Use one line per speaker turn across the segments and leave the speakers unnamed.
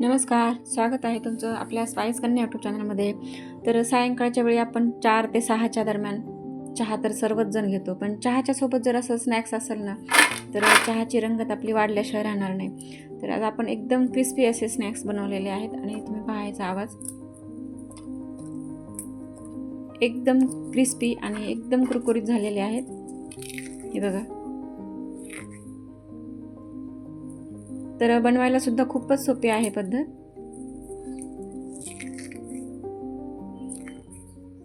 नमस्कार स्वागत आहे तुमचं आपल्या स्पाईस कन्या यूट्यूब चॅनलमध्ये तर सायंकाळच्या वेळी आपण चार ते सहाच्या दरम्यान चहा तर सर्वच जण घेतो पण चहाच्या सोबत जर असं स्नॅक्स असेल ना तर चहाची रंगत आपली वाढल्याशिवाय राहणार नाही. तर आज आपण एकदम क्रिस्पी असे स्नॅक्स बनवलेले आहेत आणि तुम्ही पाहायचा आवाज. एकदम क्रिस्पी आणि एकदम कुरकुरीत झालेले आहेत. हे बघा. तर बनवायला सुद्धा खूपच सोपी आहे पद्धत.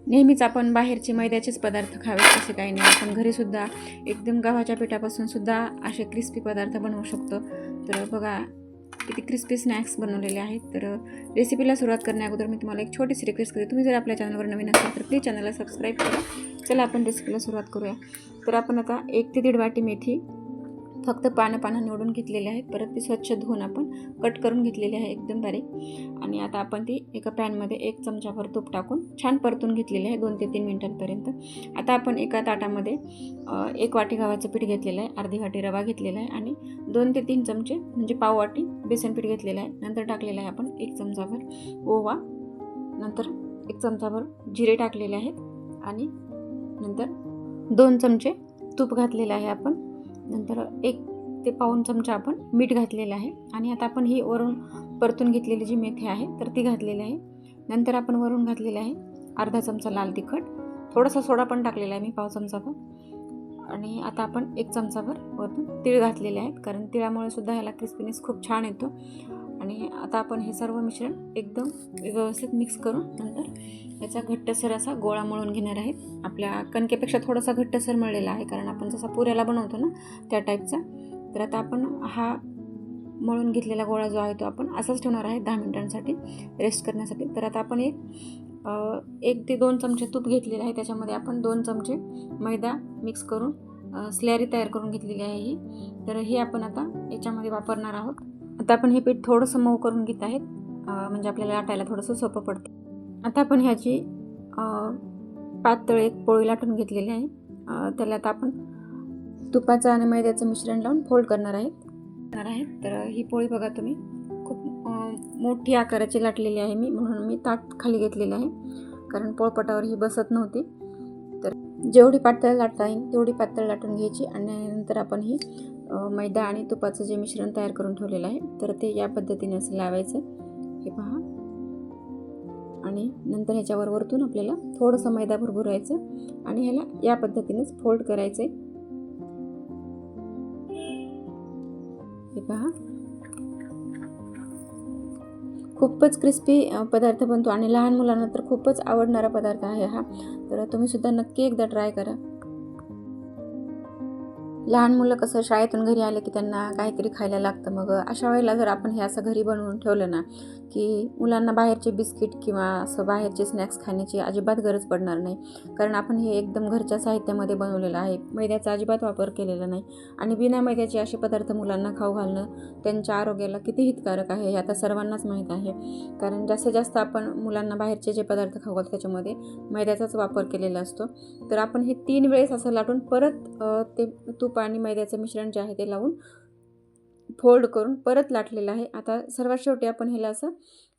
नेहमीच आपण बाहेरचे मैद्याचेच पदार्थ खावे असे काही नाही. आपण घरी सुद्धा एकदम गव्हाच्या पिठापासून सुद्धा असे क्रिस्पी पदार्थ बनवू शकतो. तर बघा किती क्रिस्पी स्नॅक्स बनवलेले आहेत. तर रेसिपीला सुरुवात करण्याअगोदर मी तुम्हाला एक छोटीशी रिक्वेस्ट करते. तुम्ही जर आपल्या चॅनलवर नवीन असाल तर प्लीज चॅनलला सबस्क्राईब करा. चला आपण रेसिपीला सुरुवात करूया. तर आपण आता एक ते दीड वाटी मेथी फक्त पानं पानं निवडून घेतलेले आहेत. परत ती स्वच्छ धुवून आपण कट करून घेतलेली आहे एकदम बारीक आणि आता आपण ती एका पॅनमध्ये एक चमचाभर तूप टाकून छान परतून घेतलेली आहे दोन ते तीन मिनटांपर्यंत. आता आपण एका ताटामध्ये एक वाटी गव्हाचं पीठ घेतलेलं आहे. अर्धी वाटी रवा घेतलेला आहे आणि दोन ते तीन चमचे म्हणजे पाव वाटी बेसन पीठ घेतलेलं आहे. नंतर टाकलेलं आहे आपण एक चमचाभर ओवा. नंतर एक चमचाभर जिरे टाकलेले आहेत. आणि नंतर दोन चमचे तूप घातलेलं आहे आपण. नंतर एक ते पाऊन चमचा आपण मीठ घातलेलं आहे. आणि आता आपण ही वरून परतून घेतलेली जी मेथी आहे तर ती घातलेली आहे. नंतर आपण वरून घातलेलं आहे अर्धा चमचा लाल तिखट. थोडासा सोडा पण टाकलेला आहे मी पाव चमचाभर. आणि आता आपण एक चमचाभर वरून तीळ घातलेले आहेत कारण तिळामुळे सुद्धा ह्याला क्रिस्पीनेस खूप छान येतो. आणि आता आपण हे सर्व मिश्रण एकदम व्यवस्थित मिक्स करून नंतर याचा घट्टसर असा गोळा मळून घेणार आहे. आपल्या कणकेपेक्षा थोडासा घट्टसर मळलेला आहे कारण आपण जसा पुऱ्याला बनवतो ना त्या टाईपचा तर आता आपण हा मळून घेतलेला गोळा जो आहे तो आपण असाच ठेवणार आहे दहा मिनिटांसाठी रेस्ट करण्यासाठी. तर आता आपण एक एक ते दोन चमचे तूप घेतलेले आहे. त्याच्यामध्ये आपण दोन चमचे मैदा मिक्स करून स्लॅरी तयार करून घेतलेली आहे ही. तर हे आपण आता याच्यामध्ये वापरणार आहोत. आता आपण हे पीठ थोडंसं मऊ करून घेत आहेत. म्हणजे आपल्याला लाटायला थोडंसं सोपं पडतं. आता आपण ह्याची पातळ एक पोळी लाटून घेतलेली आहे. त्याला आता आपण तुपाचं आणि मैद्याचं मिश्रण लावून फोल्ड करणार आहेत करणार आहेत तर ही पोळी बघा तुम्ही. खूप मोठी आकाराची लाटलेली आहे मी. म्हणून मी ताट खाली घेतलेलं आहे. कारण पोळपटावर ही बसत नव्हती. तर जेवढी पातळ लाटता येईल तेवढी पातळ लाटून घ्यायची. आणि नंतर आपण ही मैदा आणि तुपाचं जे मिश्रण तयार करून ठेवलेलं आहे तर ते या पद्धतीने असं लावायचं. हे पहा. आणि नंतर ह्याच्यावर वरतून आपल्याला थोडंसं मैदा भरभरायचं आणि ह्याला या पद्धतीनेच फोल्ड करायचं हे पहा. खूपच क्रिस्पी पदार्थ बनतो आणि लहान मुलांना तर खूपच आवडणारा पदार्थ आहे हा. तर तुम्ही सुद्धा नक्की एकदा ट्राय करा. लहान मुलं कसं शाळेतून घरी आले की त्यांना काहीतरी खायला लागतं मग अशा वेळेला जर आपण हे असं घरी बनवून ठेवलं ना की मुलांना बाहेरचे बिस्किट किंवा असं बाहेरचे स्नॅक्स खाण्याची अजिबात गरज पडणार नाही. कारण आपण हे एकदम घरच्या साहित्यामध्ये बनवलेलं आहे. मैद्याचा अजिबात वापर केलेला नाही. आणि बिना मैद्याचे असे पदार्थ मुलांना खाऊ घालणं त्यांच्या आरोग्याला किती हितकारक आहे हे आता सर्वांनाच माहीत आहे. कारण जास्तीत जास्त आपण मुलांना बाहेरचे जे पदार्थ खाऊ घालतो त्याच्यामध्ये मैद्याचाच वापर केलेला असतो. तर आपण हे तीन वेळेस असं लाटून परत ते तूप आणि मैद्याचं मिश्रण जे आहे ते लावून फोल्ड करून परत लाटलेलं आहे. आता सर्वात शेवटी आपण ह्याला असं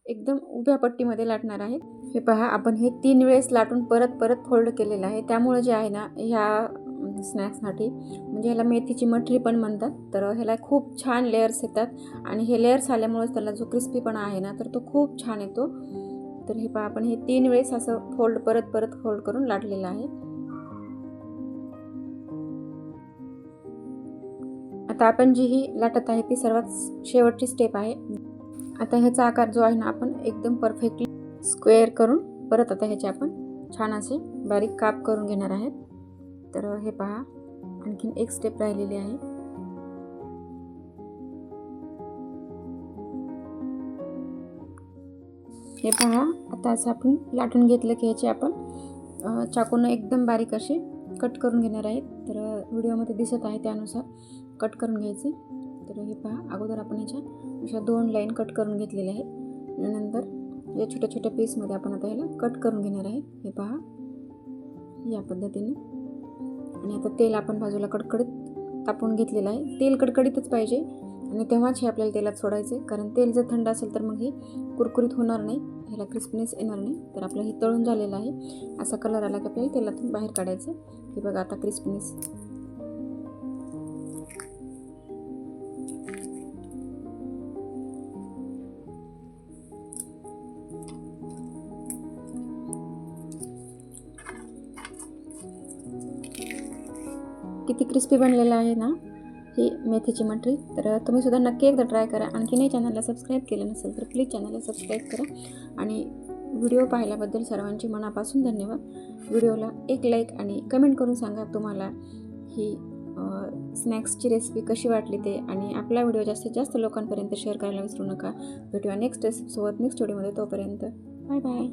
एकदम उभ्या पट्टीमध्ये लाटणार आहे. हे पहा आपण हे तीन वेळेस लाटून परत परत फोल्ड केलेलं आहे. त्यामुळे जे आहे ना ह्या स्नॅक्ससाठी म्हणजे ह्याला मेथीची मठरी पण म्हणतात तर ह्याला खूप छान लेअर्स येतात आणि हे लेअर्स आल्यामुळेच त्याला जो क्रिस्पीपणा आहे ना तर तो खूप छान येतो. तर हे पहा आपण हे तीन वेळेस असं फोल्ड परत परत फोल्ड करून लाटलेलं आहे. आता आपण जी ही लाटत आहे ती सर्वात शेवटची स्टेप आहे. आता ह्याचा आकार जो आहे ना आपण एकदम परफेक्टली स्क्वेअर करून परत आता ह्याचे आपण छान असे बारीक काप करून घेणार आहेत. तर हे पहा आणखीन एक स्टेप राहिलेली आहे. हे पहा आता असं आपण लाटून घेतलं की ह्याचे आपण चाकून एकदम बारीक असे कट करून घेणार आहेत. तर व्हिडिओमध्ये दिसत आहे त्यानुसार. कट करून घ्यायचे. तर हे पहा अगोदर आपण ह्याच्या अशा दोन लाईन कट करून घेतलेल्या आहेत. नंतर या छोट्या छोट्या पीसमध्ये आपण आता ह्याला कट करून घेणार आहे. हे पहा या पद्धतीने. आणि आता तेल आपण बाजूला कडकडीत तापून घेतलेलं आहे. तेल कडकडीतच पाहिजे. आणि तेव्हाच हे आपल्याला तेलात सोडायचे कारण तेल जर थंड असेल तर मग हे कुरकुरीत होणार नाही. ह्याला क्रिस्पनेस येणार नाही. तर आपलं हे तळून झालेलं आहे. असा कलर आला की आपल्याला तेलातून बाहेर काढायचं हे बघा आता क्रिस्पनेस किती क्रिस्पी बनलेलं आहे ना ही मेथीची मटरी. तर तुम्ही सुद्धा नक्की एकदा ट्राय करा. आणखीनही चॅनलला सबस्क्राईब केलं नसेल तर प्लीज चॅनलला सबस्क्राईब करा. आणि व्हिडिओ पाहिल्याबद्दल सर्वांची मनापासून धन्यवाद. व्हिडिओला एक लाईक आणि कमेंट करून सांगा तुम्हाला ही स्नॅक्सची रेसिपी कशी वाटली ते. आणि आपला व्हिडिओ जास्तीत जास्त लोकांपर्यंत शेअर करायला विसरू नका. भेटूया नेक्स्ट रेसिपीसोबत नेक्स्ट व्हिडिओमध्ये तोपर्यंत. Bye bye